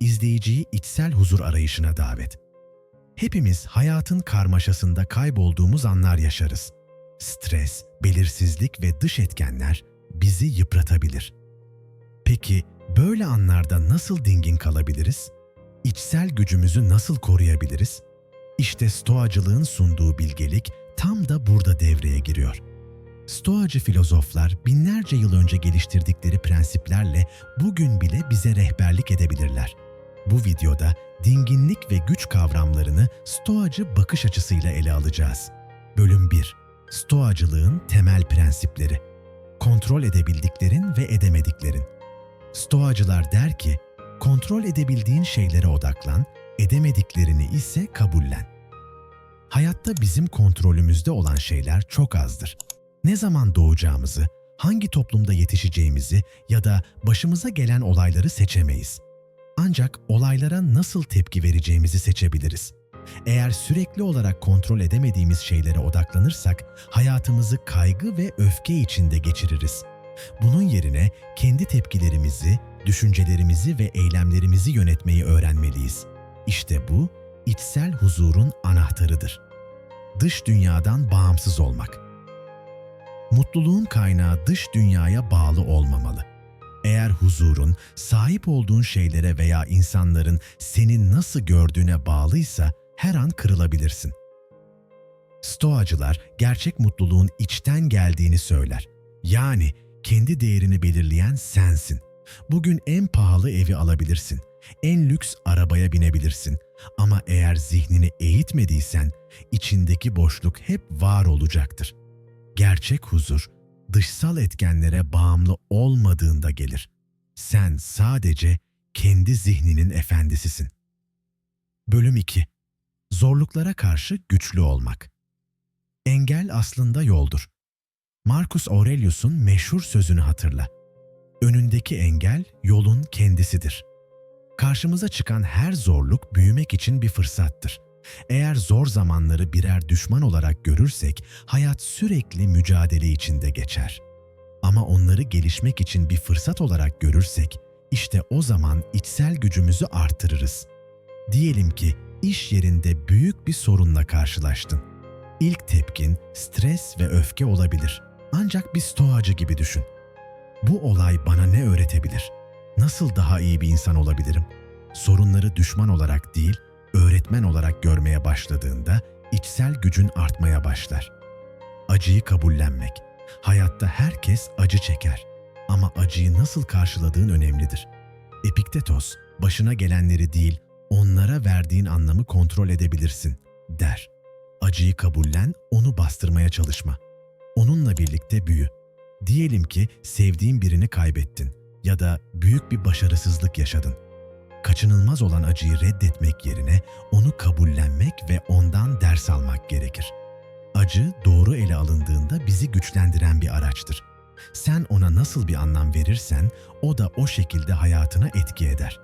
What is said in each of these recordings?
izleyiciyi içsel huzur arayışına davet. Hepimiz hayatın karmaşasında kaybolduğumuz anlar yaşarız. Stres, belirsizlik ve dış etkenler bizi yıpratabilir. Peki böyle anlarda nasıl dingin kalabiliriz? İçsel gücümüzü nasıl koruyabiliriz? İşte stoacılığın sunduğu bilgelik tam da burada devreye giriyor. Stoacı filozoflar binlerce yıl önce geliştirdikleri prensiplerle bugün bile bize rehberlik edebilirler. Bu videoda dinginlik ve güç kavramlarını stoacı bakış açısıyla ele alacağız. Bölüm 1. Stoacılığın temel prensipleri. Kontrol edebildiklerin ve edemediklerin. Stoacılar der ki, kontrol edebildiğin şeylere odaklan, edemediklerini ise kabullen. Hayatta bizim kontrolümüzde olan şeyler çok azdır. Ne zaman doğacağımızı, hangi toplumda yetişeceğimizi ya da başımıza gelen olayları seçemeyiz. Ancak olaylara nasıl tepki vereceğimizi seçebiliriz. Eğer sürekli olarak kontrol edemediğimiz şeylere odaklanırsak hayatımızı kaygı ve öfke içinde geçiririz. Bunun yerine kendi tepkilerimizi, düşüncelerimizi ve eylemlerimizi yönetmeyi öğrenmeliyiz. İşte bu içsel huzurun anahtarıdır. Dış dünyadan bağımsız olmak. Mutluluğun kaynağı dış dünyaya bağlı olmamalı. Eğer huzurun sahip olduğun şeylere veya insanların seni nasıl gördüğüne bağlıysa her an kırılabilirsin. Stoacılar gerçek mutluluğun içten geldiğini söyler. Yani kendi değerini belirleyen sensin. Bugün en pahalı evi alabilirsin. En lüks arabaya binebilirsin. Ama eğer zihnini eğitmediysen içindeki boşluk hep var olacaktır. Gerçek huzur dışsal etkenlere bağımlı olmadığında gelir. Sen sadece kendi zihninin efendisisin. Bölüm 2. Zorluklara karşı güçlü olmak. Engel aslında yoldur. Marcus Aurelius'un meşhur sözünü hatırla. Önündeki engel yolun kendisidir. Karşımıza çıkan her zorluk büyümek için bir fırsattır. Eğer zor zamanları birer düşman olarak görürsek hayat sürekli mücadele içinde geçer. Ama onları gelişmek için bir fırsat olarak görürsek işte o zaman içsel gücümüzü artırırız. Diyelim ki iş yerinde büyük bir sorunla karşılaştın. İlk tepkin stres ve öfke olabilir. Ancak bir stoacı gibi düşün. Bu olay bana ne öğretebilir? Nasıl daha iyi bir insan olabilirim? Sorunları düşman olarak değil, öğretmen olarak görmeye başladığında içsel gücün artmaya başlar. Acıyı kabullenmek. Hayatta herkes acı çeker. Ama acıyı nasıl karşıladığın önemlidir. Epiktetos, başına gelenleri değil, onlara verdiğin anlamı kontrol edebilirsin, der. Acıyı kabullen, onu bastırmaya çalışma. Onunla birlikte büyü. Diyelim ki sevdiğin birini kaybettin ya da büyük bir başarısızlık yaşadın. Kaçınılmaz olan acıyı reddetmek yerine onu kabullenmek ve ondan ders almak gerekir. Acı doğru ele alındığında bizi güçlendiren bir araçtır. Sen ona nasıl bir anlam verirsen o da o şekilde hayatına etki eder.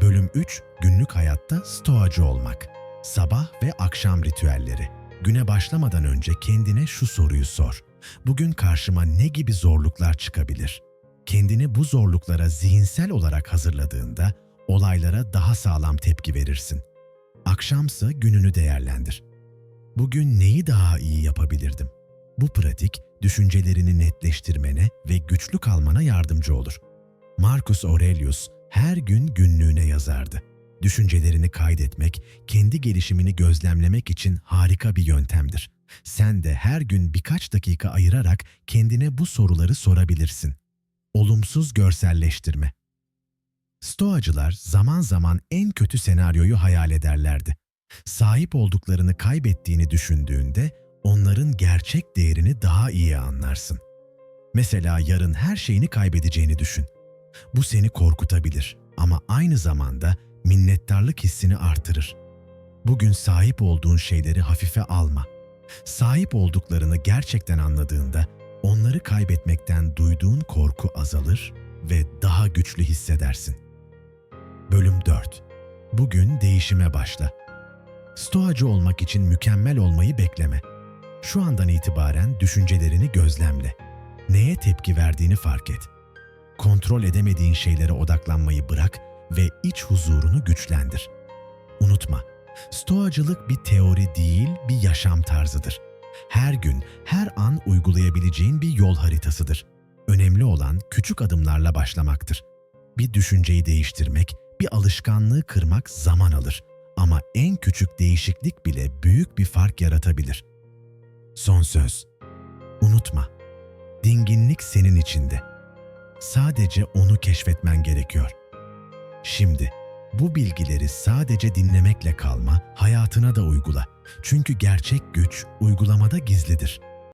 Bölüm 3 Günlük hayatta stoacı olmak. Sabah ve akşam ritüelleri. Güne başlamadan önce kendine şu soruyu sor. Bugün karşıma ne gibi zorluklar çıkabilir? Kendini bu zorluklara zihinsel olarak hazırladığında olaylara daha sağlam tepki verirsin. Akşamsa gününü değerlendir. Bugün neyi daha iyi yapabilirdim? Bu pratik düşüncelerini netleştirmene ve güçlü kalmana yardımcı olur. Marcus Aurelius her gün günlüğüne yazardı. Düşüncelerini kaydetmek, kendi gelişimini gözlemlemek için harika bir yöntemdir. Sen de her gün birkaç dakika ayırarak kendine bu soruları sorabilirsin. Olumsuz görselleştirme. Stoacılar zaman zaman en kötü senaryoyu hayal ederlerdi. Sahip olduklarını kaybettiğini düşündüğünde onların gerçek değerini daha iyi anlarsın. Mesela yarın her şeyini kaybedeceğini düşün. Bu seni korkutabilir ama aynı zamanda minnettarlık hissini artırır. Bugün sahip olduğun şeyleri hafife alma. Sahip olduklarını gerçekten anladığında onları kaybetmekten duyduğun korku azalır ve daha güçlü hissedersin. Bölüm 4. Bugün değişime başla. Stoacı olmak için mükemmel olmayı bekleme. Şu andan itibaren düşüncelerini gözlemle. Neye tepki verdiğini fark et. Kontrol edemediğin şeylere odaklanmayı bırak ve iç huzurunu güçlendir. Unutma, Stoacılık bir teori değil, bir yaşam tarzıdır. Her gün, her an uygulayabileceğin bir yol haritasıdır. Önemli olan küçük adımlarla başlamaktır. Bir düşünceyi değiştirmek, bir alışkanlığı kırmak zaman alır. Ama en küçük değişiklik bile büyük bir fark yaratabilir. Son söz. Unutma. Dinginlik senin içinde. Sadece onu keşfetmen gerekiyor. Şimdi bu bilgileri sadece dinlemekle kalma, hayatına da uygula. Çünkü gerçek güç uygulamada gizlidir.